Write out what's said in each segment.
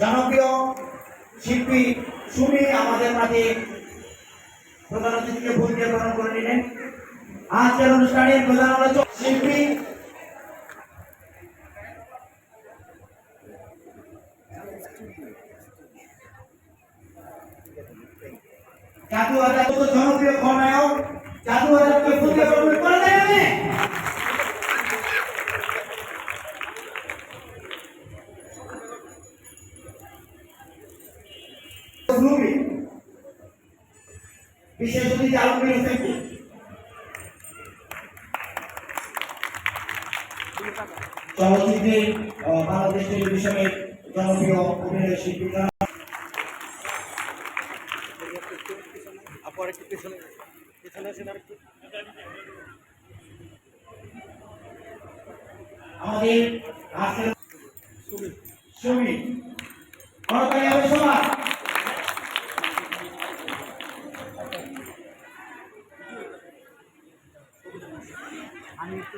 জনপ্রিয় শিল্পী সুমি আমাদের মাঝে প্রধান অতিথিকে ভূমিকা গ্রহণ করে নিলেন। আজকের অনুষ্ঠানের প্রধান আলোচক শিল্পী আজাদ জনপ্রিয় খলনায়ক জাদু আজাদকে ভূমিকা অতিথি আলমগীর হোসেনকে চলচ্চিত্রে বাংলাদেশ টেলিভিশনের জনপ্রিয় অভিনয় শিল্পী আপু আরেকটু পেছনে পেছনে আসেন আমাদের আজকের সুমি করতালি হবে সবার আমি একটু লয়ে তারপরে যাব আমরা আলোচনা সভা শুরু করব এই পর্যায়ে আমরা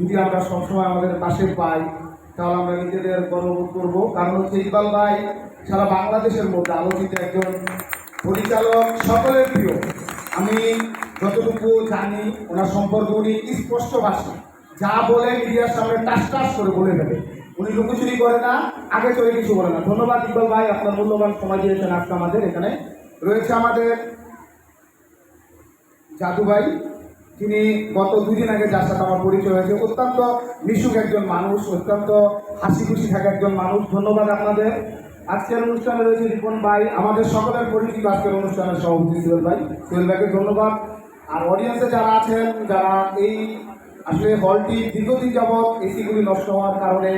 যদি আমরা সবসময় আমাদের পাশে পাই, তাহলে আমরা নিজেদের গর্ববোধ করব। কারণ হচ্ছে ইকবাল ভাই সারা বাংলাদেশের মধ্যে আলোচিত একজন পরিচালক সকলের প্রিয়। আমি যতটুকু জানি, ওনার সম্পর্কে উনি স্পষ্ট ভাষা। যা বলে মিডিয়ার সামনে টাস টাস করে বলে ফেলে উনি লুকোচুরি করে না, আগে চলে কিছু বলে না। ধন্যবাদ ইকবাল ভাই, আপনার মূল্যবান সময় দিয়েছেন আজকে আমাদের এখানে। রয়েছে আমাদের জাদু ভাই তিনি গত দুদিন আগে যার সাথে আমার পরিচয় হয়েছে, অত্যন্ত মিশুক একজন মানুষ, অত্যন্ত হাসি খুশি থাকা একজন মানুষ। ধন্যবাদ আপনাদের। আজকের অনুষ্ঠানে রয়েছে রিপন ভাই, আমাদের সকলের পরিচিত আজকের অনুষ্ঠানের সভাপতি সুয়েল ভাই। সুয়েল ভাইকে ধন্যবাদ। আর অডিয়েন্সে যারা আছেন, যারা এই আসলে হলটি দীর্ঘদিন যাবৎ এসিগুলি নষ্ট হওয়ার কারণে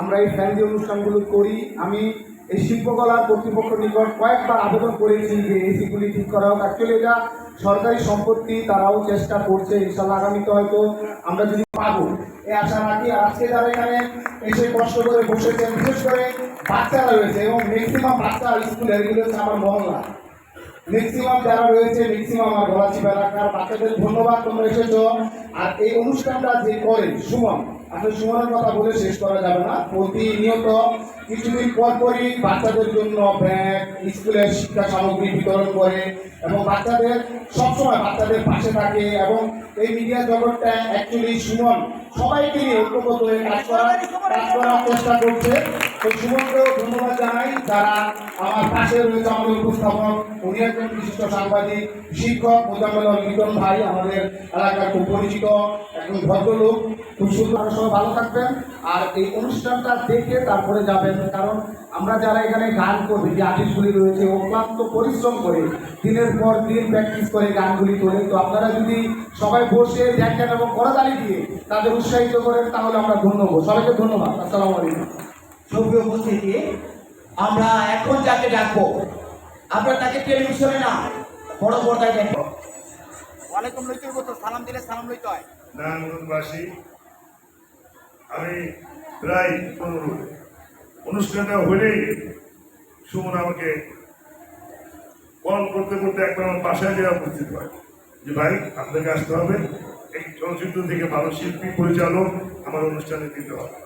আমরা এই ফ্যামিলি অনুষ্ঠানগুলো করি, আমি এই শিল্পকলার কর্তৃপক্ষ নিকট কয়েকবার আবেদন করেছি যে এসিগুলি ঠিক করা হোক। অ্যাকচুয়ালি এটা সরকারি সম্পত্তি তারাও চেষ্টা করছে, ইনশাল্লাহ আগামীতে হয়তো আমরা যদি পাবো। এই আশা রাখি আজকে যারা এখানে এসে কষ্ট করে বসেছেন, বিশেষ করে বাচ্চারা রয়েছে এবং ম্যাক্সিমাম বাচ্চা স্কুলের এগুলো হচ্ছে আমার মহল্লা। ম্যাক্সিমাম যারা রয়েছে ম্যাক্সিমাম আমার গলাচিপা এলাকার বাচ্চাদের ধন্যবাদ, তোমরা এসেছ। আর এই অনুষ্ঠানটা যে করে, সুমন আসলে সময়ের কথা বলে শেষ করা যাবে না। প্রতিনিয়ত কিছুদিন পর পরই বাচ্চাদের জন্য ব্যাগ, স্কুলের শিক্ষা সামগ্রী বিতরণ করে এবং বাচ্চাদের, সবসময় বাচ্চাদের পাশে থাকে এবং এই মিডিয়া জগৎটা অ্যাকচুয়ালি সুমন সবাইকে নিয়ে ঐক্যবদ্ধ হয়ে কাজ করার কাজ করার চেষ্টা করছে। ধন্যবাদ জানাই আমার রয়েছে আমাদের উনি বিশিষ্ট সাংবাদিক, শিক্ষক ভাই, আমাদের পরিচিত ভদ্রলোক। খুব সুন্দর সবাই ভালো থাকবেন। আর এই অনুষ্ঠানটা দেখে তারপরে যাবেন, কারণ আমরা যারা এখানে গান করবে, যে আর্টিস্টগুলি রয়েছে, অক্লান্ত পরিশ্রম করে দিনের পর দিন প্র্যাকটিস করে গানগুলি তোলে। তো আপনারা যদি সবাই বসে দেখেন এবং করতালি দিয়ে তাদের উৎসাহিত করেন, তাহলে আমরা ধন্যবাদ সবাইকে ধন্যবাদ। আসসালামু আলাইকুম। সক্রিয় উপস্থিতি আমরা এখন যাকে ডাকবো আপনারা তাকে টেলিভিশনে না বড় পর্দায় দেখব। ওয়ালাইকুম লইতে হইব তো সালাম দিলে সালাম লইতে হয়। নারায়ণগঞ্জবাসী আমি প্রায় পনেরো অনুষ্ঠানটা হলেই সুমন আমাকে কল করতে করতে একবার আমার বাসায় যাওয়া উপস্থিত হয়। যে ভাই আপনাকে আসতে হবে। এই চলচ্চিত্র থেকে ভালো শিল্পী পরিচালক আমার অনুষ্ঠানে দিতে হবে।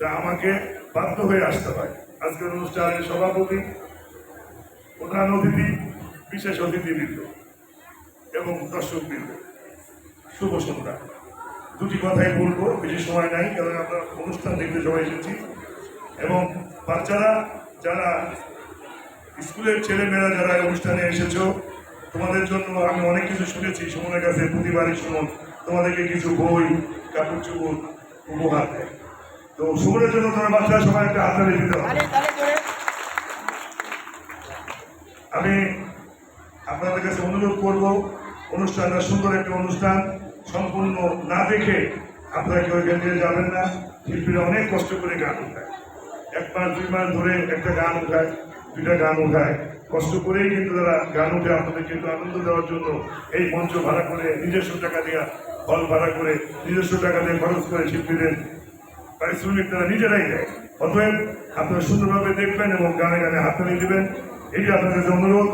তা আমাকে বাধ্য হয়ে আসতে হয়। আজকের অনুষ্ঠানের সভাপতি, প্রধান অতিথি, বিশেষ অতিথিবৃন্দ এবং দর্শকবৃন্দ। শুভ সন্ধ্যা। দুটি কথাই বলব, বেশি সময় নাই, কারণ আমরা অনুষ্ঠান দেখতে সবাই এসেছি। এবং বাচ্চারা, যারা স্কুলের ছেলেমেয়েরা যারা অনুষ্ঠানে এসেছ, তোমাদের জন্য আমি অনেক কিছু শুনেছি। সুমনের কাছে প্রতিবারই সুমন তোমাদেরকে কিছু বই, কাপড় চোপড় উপহার দেয়। তো সুমনের জন্য তোমার বাচ্চারা সবাই একটা দিতে হবে। তালে তালে করে। আমি আপনাদের কাছে অনুরোধ করব অনুষ্ঠানটা সুন্দর একটা অনুষ্ঠান সম্পূর্ণ না দেখে আপনারা কেউ এখান থেকে যাবেন না শিল্পীরা অনেক কষ্ট করে গান উঠায়। এক মাস দুই মাস ধরে একটা গান উঠায় দুইটা গান উঠায়। কষ্ট করেই কিন্তু তারা গান উঠে আপনাদের কিন্তু আনন্দ দেওয়ার জন্য এই মঞ্চ ভাড়া করে নিজস্ব টাকা দিয়ে হল ভাড়া করে নিজস্ব টাকা দিয়ে খরচ করে শিল্পীদের পারিশ্রমিক তারা নিজেরাই দেয় অতএব আপনারা সুন্দরভাবে দেখবেন এবং গানে গানে হাততালি দিবেন। এটি আপনাদের কাছে অনুরোধ।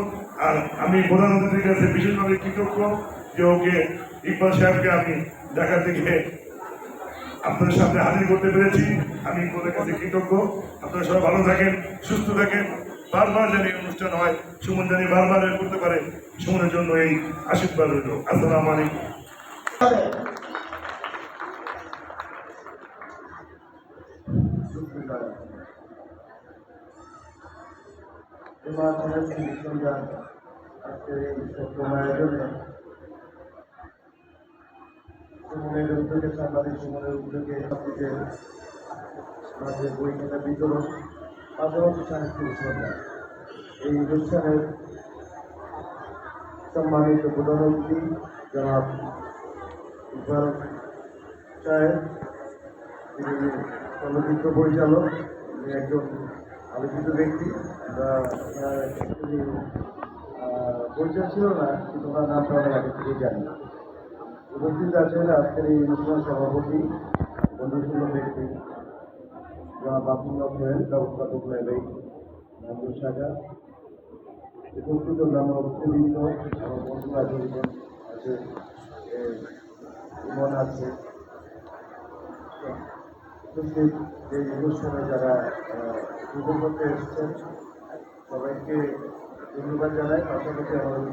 আর আমি প্রধান অতিথির কাছে বিশেষভাবে কৃতজ্ঞ যে ওকে ইকবাল সাহেবকে আমি দেখা থেকে আপনাদের সামনে হাজির করতে পেরেছি। আমি ইকবালের কাছে কৃতজ্ঞ। আপনারা সবাই ভালো থাকেন, সুস্থ থাকেন। বারবার যেন এই অনুষ্ঠান হয়, সুমন জানি বারবার করতে পারে। সুমনের জন্য এই আশীর্বাদ রইল। আসসালামু আলাইকুম। হিমাচলের সন্ধ্যা আজকের এই সপ্তম আয়োজনে সুমনের উদ্যোগে সাংবাদিক সুমনের উদ্যোগে মাঝে বই খাতা বিতরণ পাশাপাশি সাংস্কৃতিক সন্ধ্যা এই অনুষ্ঠানের সম্মানিত প্রধান অতিথি জনাব ইকবাল সাহেব, তিনি চলচ্চিত্র পরিচালক, তিনি একজন আলোচিত ব্যক্তি পরিচয় ছিল না, কিন্তু ওনার নামটা অনেক আগে থেকে জানি। উপস্থিত আছেন আজকের এই অনুষ্ঠান সভাপতি বন্ধুসুন্দর ব্যক্তি, জনাব আব্দুল্লাহ সোহেল ব্যবস্থাপক নামদুল সাজা উপস্থিত অতিথিবৃন্দ, আমার বন্ধু আছে আছে। উপস্থিত এই অনুষ্ঠানে যারা করতে এসেছেন সবাইকে ধন্যবাদ জানাই। পাশাপাশি আমাদের